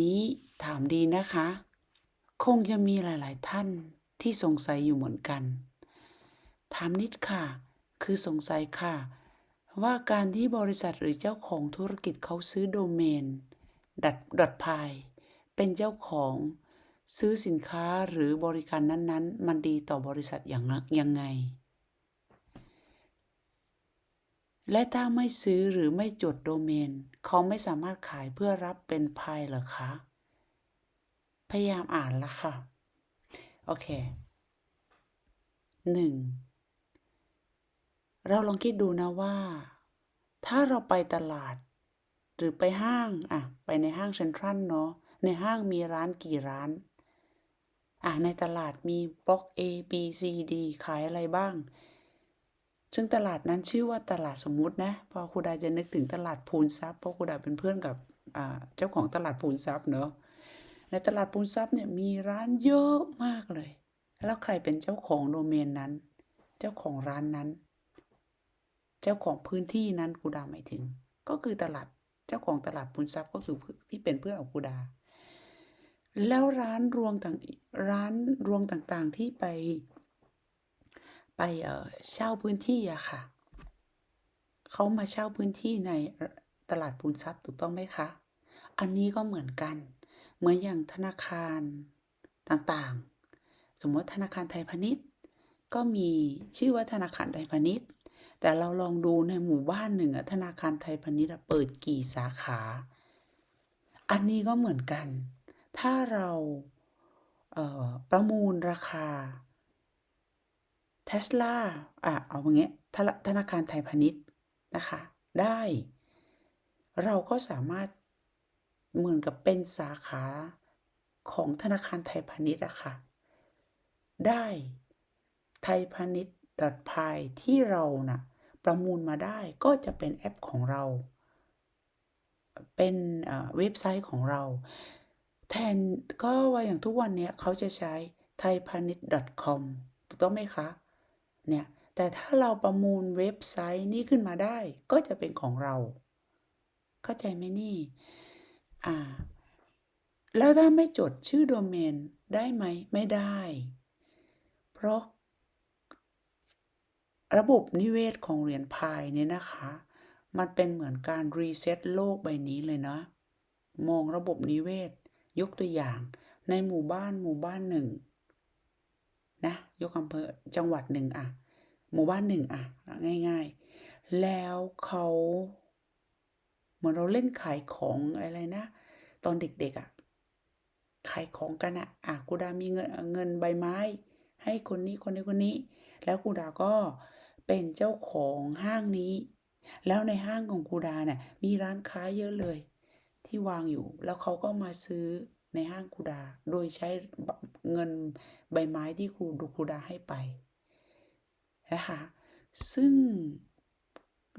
นี้ถามดีนะคะ คงจะมีหลาย ๆ ท่านที่สงสัยอยู่เหมือนกัน ถามนิดค่ะ คือสงสัยค่ะ ว่าการที่บริษัทหรือเจ้าของธุรกิจเขาซื้อโดเมนดัดดอทพายเป็นเจ้าของซื้อสินค้าหรือบริการนั้น ๆ มันดีต่อบริษัทอย่างยังไง และถ้าไม่ซื้อหรือไม่จดโดเมน เขาไม่สามารถขายเพื่อรับเป็นพายเหรอคะ พยายามอ่านละค่ะ โอเคหนึ่งเราลองคิดดูนะว่า ถ้าเราไปตลาด หรือไปห้างอะไปในห้างเซ็นทรัลเนาะในห้างมีร้านกี่ร้านอะในตลาดมีบล็อก A B C D ขายอะไรบ้าง ซึ่งตลาดนั้นชื่อว่าตลาดสมมุตินะเพอครูดาจะนึกถึงตลาดพูนทรัพย์เพราะครูดาเป็นเพื่อนกับเจ้าของตลาดพูนทรัพย์เนาะในตลาดพูนทรัพย์เนี่ยมีร้านเยอะมากเลย แล้วใครเป็นเจ้าของโดเมนนั้น เจ้าของร้านนั้น เจ้าของพื้นที่นั้นครูดาหมายถึง ก็คือตลาดเจ้าของตลาดพูนทรัพย์ก็คือที่เป็นเพื่อนของครูดา แล้วร้านรวงต่างร้านรวงต่างๆที่ไป ไปเช่าพื้นที่อะค่ะ เขามาเช่าพื้นที่ในตลาดปูนทรัพย์ถูกต้องไหมคะ อันนี้ก็เหมือนกัน เหมือนอย่างธนาคารต่างๆ สมมติธนาคารไทยพาณิชย์ ก็มีชื่อว่าธนาคารไทยพาณิชย์ แต่เราลองดูในหมู่บ้านหนึ่งอะธนาคารไทยพาณิชย์เปิดกี่สาขา อันนี้ก็เหมือนกัน ถ้าเราเประมูลราคา เทสลาอะเอาอย่างเงี้ยธนาธนาคารไทยพาณิชย์นะคะ ได้ เราก็สามารถเหมือนกับเป็นสาขาของธนาคารไทยพาณิชย์อะค่ะ ได้ไทยพาณิชย์ดอทพายที่เรานะ่ะประมูลมาได้ก็จะเป็นแอปของเรา เป็นเอ่อเว็บไซต์ของเรา แทนก็ว่าอย่างทุกวันเนี้ยเขาจะใช้ thaipanit.com ถูกต้องไหมคะ เนี่ยแต่ถ้าเราประมูลเว็บไซต์นี้ขึ้นมาได้ก็จะเป็นของเรา เข้าใจไหมนี่อ่าแล้วถ้าไม่จดชื่อโดเมนได้ไหมไม่ได้ เพราะ ระบบนิเวศของเหรียญพายเนี่ยนะคะ มันเป็นเหมือนการรีเซ็ตโลกใบนี้เลยนะ มองระบบนิเวศ ยกตัวอย่างในหมู่บ้านหมู่บ้านหนึ่ง นะยกอำเภอจังหวัดหนึ่งอะหมู่บ้านหนึ่งอะง่าย ๆ แล้วเขาเหมือนเราเล่นขายของอะไรนะ ตอนเด็กๆอะขายของกันอะอะกูดามีเงินเงินใบไม้ ให้คนนี้คนนี้คนนี้ แล้วกูดาก็เป็นเจ้าของห้างนี้ แล้วในห้างของกูดาเนี่ยมีร้านค้าเยอะเลย ที่วางอยู่ แล้วเขาก็มาซื้อในห้างกูดา โดยใช้ เงินใบไม้ที่ครูดูกูดาให้ไปนะคะซึ่ง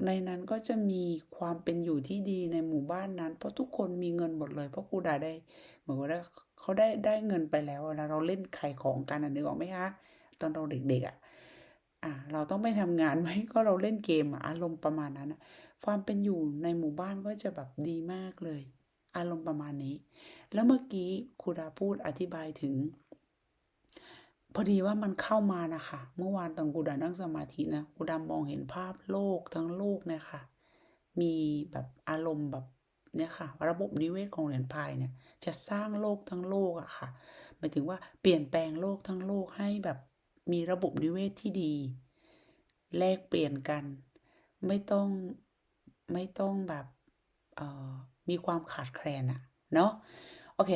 ในนั้นก็จะมีความเป็นอยู่ที่ดีในหมู่บ้านนั้น เพราะทุกคนมีเงินหมดเลย เพราะครูดาได้เหมือนว่าเขาได้ได้เงินไปแล้วแล้วเราเล่นขายของกันนึกออกไหมคะตอนเราเด็กๆอะอะเราต้องไปทำงานไหมก็เราเล่นเกมอารมณ์ประมาณนั้นความเป็นอยู่ในหมู่บ้านก็จะแบบดีมากเลย อารมณ์ประมาณนี้ แล้วเมื่อกี้ครูดาพูดอธิบายถึง พอดีว่ามันเข้ามานะคะ เมื่อวานตอนครูดานั่งสมาธินะครูดามองเห็นภาพโลกทั้งโลกเนี่ยค่ะ มีแบบอารมณ์แบบเนี่ยค่ะ ระบบนิเวศของเหรียญพายเนี่ย จะสร้างโลกทั้งโลกอะค่ะหมายถึงว่าเปลี่ยนแปลงโลกทั้งโลกให้แบบมีระบบนิเวศที่ดี แลกเปลี่ยนกัน ไม่ต้องไม่ต้องแบบมีความขาดแคลนอะเนาะโอเค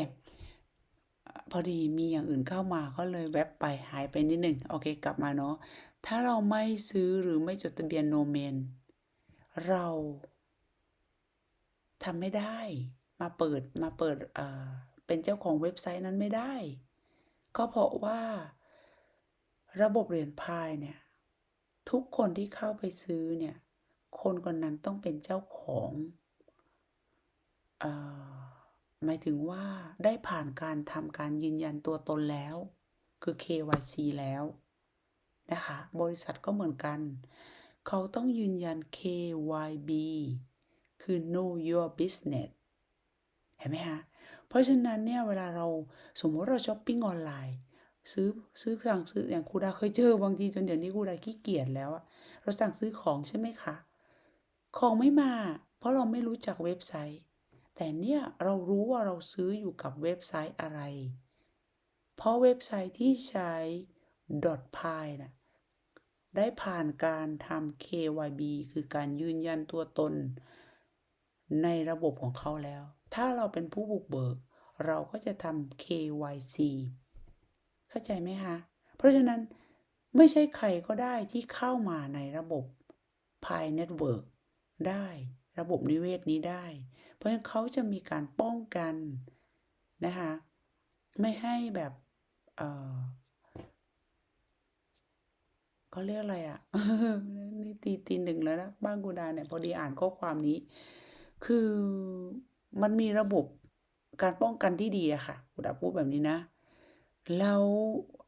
พอดีมีอย่างอื่นเข้ามาก็เลยแวบไปหายไปนิดหนึ่งโอเคกลับมาเนาะถ้าเราไม่ซื้อหรือไม่จดทะเบียนโนเมน เราทำไม่ได้มาเปิดมาเปิดเอ่อเป็นเจ้าของเว็บไซต์นั้นไม่ได้ ก็เพราะว่าระบบเหรียญพายเนี่ย ทุกคนที่เข้าไปซื้อเนี่ย คนคนนั้นต้องเป็นเจ้าของเอ่อ หมายถึงว่าได้ผ่านการทำการยืนยันตัวตนแล้ว คือ KYC แล้วนะคะ บริษัทก็เหมือนกัน เขาต้องยืนยัน KYB คือ Know Your Business เห็นไหมคะ เพราะฉะนั้นเนี่ยเวลาเราสมมติเราช้อปปิ้งออนไลน์ ซื้อซื้อสั่งซื้ออย่างครูดาเคยเจอบางทีจนเดี๋ยวนี้ครูดาขี้เกียจแล้วอะเราสั่งซื้อของใช่ไหมคะ ของไม่มา เพราะเราไม่รู้จักเว็บไซต์ แต่เนี่ยเรารู้ว่าเราซื้ออยู่กับเว็บไซต์อะไร เพราะเว็บไซต์ที่ใช้ .py นะได้ผ่านการทำ KYB คือการยืนยันตัวตน ในระบบของเขาแล้ว ถ้าเราเป็นผู้บุกเบิก เราก็จะทำ KYC เข้าใจไหมคะ เพราะฉะนั้นไม่ใช่ใครก็ได้ที่เข้ามาในระบบ Pi Network ได้ ระบบนิเวศนี้ได้ เพราะฉะนั้นเขาจะมีการป้องกันนะคะไม่ให้แบบเออเขาเรียกอะไรอะ่ะนี่ตีตีหนึ่งแล้วนะบ้านกูดาเนี่ยพอดีอ่านข้อความนี้ คือมันมีระบบการป้องกันที่ดีอะค่ะกูดาพูดแบบนี้นะ แล้ว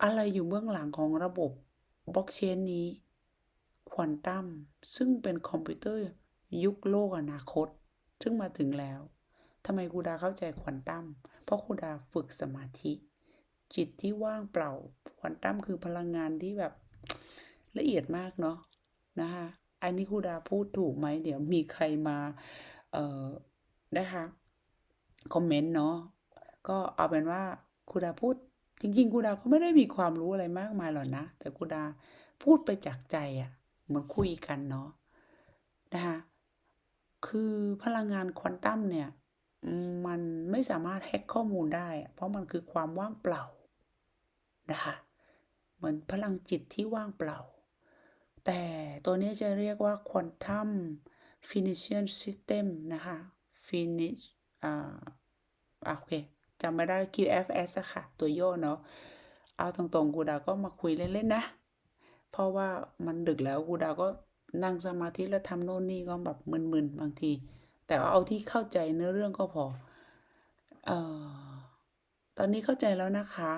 อะไรอยู่เบื้องหลังของระบบบล็อกเชนนี้ควอนตัมซึ่งเป็นคอมพิวเตอร์ยุคโลกอนาคต ซึ่งมาถึงแล้วทำไมครูดาเข้าใจควอนตัม เพราะครูดาฝึกสมาธิ จิตที่ว่างเปล่า ควอนตัมคือพลังงานที่แบบละเอียดมากเนาะนะคะ อันนี้ครูดาพูดถูกไหม เดี๋ยวมีใครมา เอ่อ นะคะคอมเมนต์เนาะ ก็เอาเป็นว่าครูดาพูด จริงๆครูดาก็ไม่ได้มีความรู้อะไรมากมายหรอกนะ แต่ครูดาพูดไปจากใจอะ่ะ เหมือนคุยกันเนาะนะคะ คือพลังงานควอนตัมเนี่ย มันไม่สามารถแฮ็กข้อมูลได้ เพราะมันคือความว่างเปล่านะคะเหมือนพลังจิตที่ว่างเปล่า แต่ตัวนี้จะเรียกว่าควอนตัมฟินิช i นซิสเต็มนะคะฟินิชอ่าโอเคจำไม่ได้ QFS อะค่ะ ตัวย่อเนาะเอาตรงๆ กูดาก็มาคุยเล่น ๆ นะ เพราะว่ามันดึกแล้วกูดาก็ นั่งสมาธิแล้วทำโน่นนี่ก็แบบมึนๆบางที แต่ว่าเอาที่เข้าใจเนื้อเรื่องก็พอเอ่อตอนนี้เข้าใจแล้วนะคะ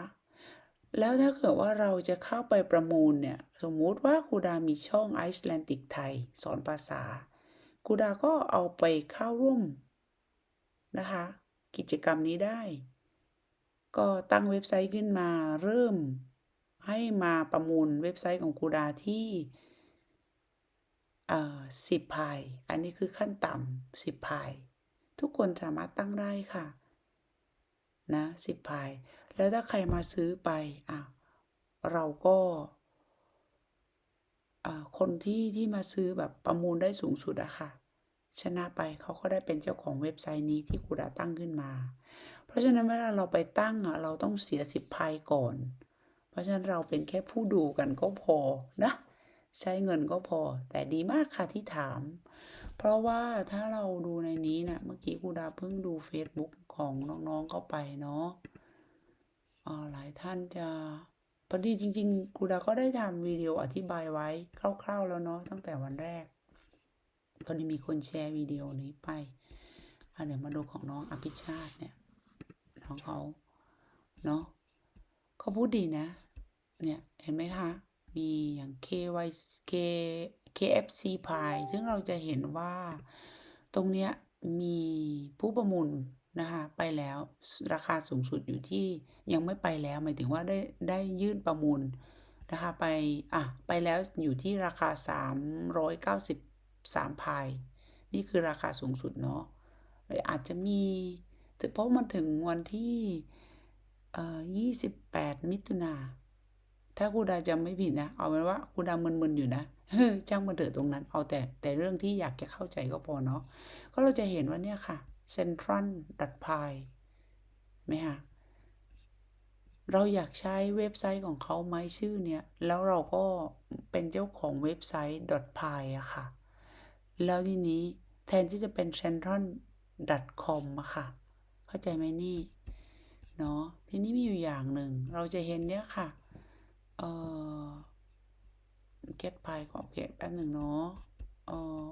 แล้วถ้าเกิดว่าเราจะเข้าไปประมูลเนี่ย สมมุติว่าคูดามีช่องไอซ์แลนติกไทย สอนภาษาคูดาก็เอาไปเข้าร่วมนะคะ กิจกรรมนี้ได้ ก็ตั้งเว็บไซต์ขึ้นมาเริ่มให้มาประมูลเว็บไซต์ของคูดาที่ สิบพาย อันนี้คือขั้นต่ำสิบพาย ทุกคนสามารถตั้งได้ค่ะ นะสิบพาย แล้วถ้าใครมาซื้อไปอะเราก็คนที่ที่มาซื้อแบบประมูลได้สูงสุดอะค่ะ ชนะไปเขาก็ได้เป็นเจ้าของเว็บไซต์นี้ที่กูดาตั้งขึ้นมา เพราะฉะนั้นเวลาเราไปตั้งอะเราต้องเสียสิบพายก่อน เพราะฉะนั้นเราเป็นแค่ผู้ดูกันก็พอนะ ใช้เงินก็พอ แต่ดีมากค่ะที่ถาม เพราะว่าถ้าเราดูในนี้นะเมื่อกี้ครูดาเพิ่งดู Facebook ของน้องๆเข้าไปเนาะหลายท่านจะพอดีจริงๆครูดาก็ได้ทำวิดีโออธิบายไว้คร่าว ๆ แล้วเนาะตั้งแต่วันแรก พอดีมีคนแชร์วิดีโอนี้ไปเดี๋ยวมาดูของน้องอภิชาติเนี่ยน้องเขาเนาะเขาพูดดีนะ เนี่ยเห็นไหมคะ มีอย่าง KY K KFC Pie ซึ่งเราจะเห็นว่าตรงเนี้ยมีผู้ประมูลนะคะไปแล้วราคาสูงสุดอยู่ที่ยังไม่ไปแล้ว หมายถึงว่าได้ได้ยื่นประมูลนะคะไปอะไปแล้วอยู่ที่ราคา 393พายนี่คือราคาสูงสุดเนาะอาจจะมีเพราะมันถึงวันที่เอ่อ28 มิถุนา ถ้ากูดาจำไม่ผิดนะเอาเป็นว่ากูดามึนๆอยู่นะจ้างมาเถอะตรงนั้น เอาแต่แต่เรื่องที่อยากจะเข้าใจก็พอเนาะก็เราจะเห็นว่าเนี่ยค่ะ central d p y ไหมคะเราอยากใช้เว็บไซต์ของเขาไหมชื่อเนี้ยแล้วเราก็เป็นเจ้าของเว็บไซต์ .py อะค่ะ แล้วทีนี้แทนที่จะเป็น central com อะค่ะ เข้าใจไหมนี่ เนาะทีนี้มีอยู่อย่างหนึ่ง เราจะเห็นเนี้ยค่ะ เอ่อ get p ก็โอเคแป๊บหนึ่งเนาะเอ่อ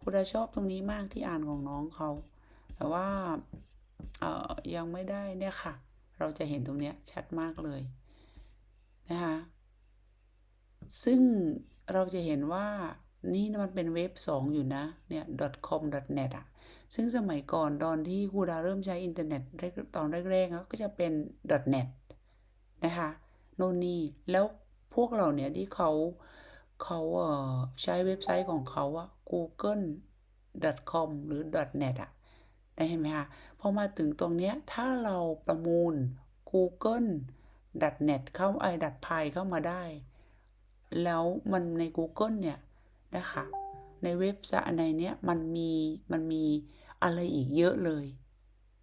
คุณชอบตรงนี้มากที่อ่านของน้องเขา แต่ว่า เอ่อ ยังไม่ได้เนี่ยค่ะ เราจะเห็นตรงเนี้ยชัดมากเลย นะคะ ซึ่งเราจะเห็นว่านี่มันเป็นเว็บ2อยู่นะ เนี่ย .com .net อะซึ่งสมัยก่อนตอนที่ครูดาเริ่มใช้อินเทอร์เน็ตตอนแรกๆก็จะเป็น .net นะคะ โน่นนี่แล้วพวกเราเนี่ยที่เขาเขาเอ่อใช้เว็บไซต์ของเขาอะ google.com หรือ .net อะได้เห็นไหมคะพอมาถึงตรงเนี้ยถ้าเราประมูล google .net เข้าไอ .py เข้ามาได้ แล้วมันใน Google เนี่ยนะคะในเว็บไซต์ในเนี้ยมันมีมันมีอะไรอีกเยอะเลย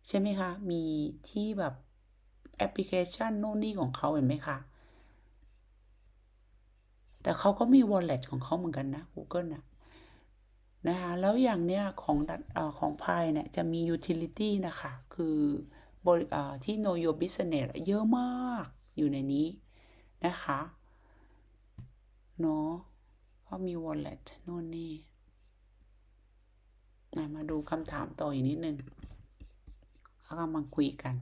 ใช่ไหมคะ มีที่แบบ แอปพลิเคชันโน่นนี่ของเขาเห็นไหมคะ แต่เขาก็มี wallet ของเขาเหมือนกันนะ Google นะนะคะแล้วอย่างเนี้ยของอของพายเนี่ยจะมี utility นะคะ คือบริที่ know your business เยอะมากอยู่ในนี้นะคะเนาะเขามี wallet โน่นนี่มาดูคำถามต่ออีกนิดนึงแล้วก็มาคุยกัน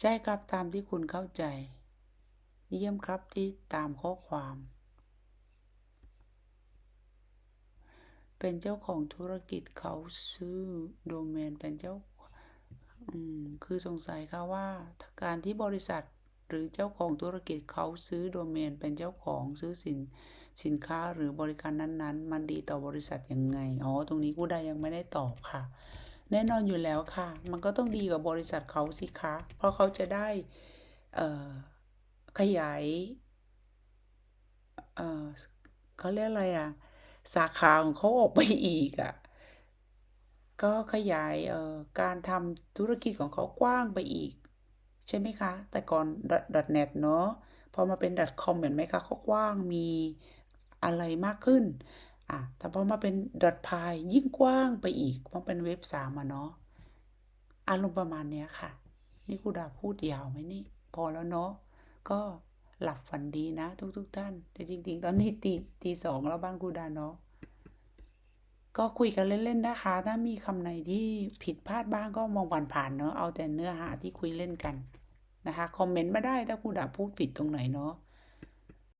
ใช่ครับตามที่คุณเข้าใจ เยี่ยมครับที่ตามข้อความ เป็นเจ้าของธุรกิจเขาซื้อโดเมนเป็นเจ้าคือสงสัยค่ะว่าการที่บริษัทหรือเจ้าของธุรกิจเขาซื้อโดเมนเป็นเจ้าของซื้อสินสินค้าหรือบริการนั้นๆ มันดีต่อบริษัทยังไง อ๋อ ตรงนี้กูได้ยังไม่ได้ตอบค่ะ แน่นอนอยู่แล้วค่ะ มันก็ต้องดีกับบริษัทเขาสิคะ เพราะเขาจะได้ขยายเเขาเรียกอะไรอะสาขาของเขาออกไปอีกอะก็ขยายการทำธุรกิจของเขากว้างไปอีก ใช่ไหมคะ แต่ก่อน .net เนาะพอมาเป็น .com เห็นไหมคะเขากว้างมีอะไรมากขึ้น อะแต่พอมาเป็น .py ยิ่งกว้างไปอีกเพราะเป็นเว็บสามอะเนาะอารมณ์ประมาณเนี้ยค่ะ นี่ครูดาพูดยาวไหมนี่ พอแล้วเนาะก็หลับฝันดีนะ ทุกทุกๆท่าน แต่จริง ๆ ตอนนี้ตีตีสองแล้วบ้านครูดาเนาะก็คุยกันเล่น ๆ นะคะ ถ้ามีคำไหนที่ผิดพลาดบ้างก็มองผ่านๆเนาะ เอาแต่เนื้อหาที่คุยเล่นกันนะคะ คอมเมนต์มาได้ถ้าครูดาพูดผิดตรงไหนเนาะ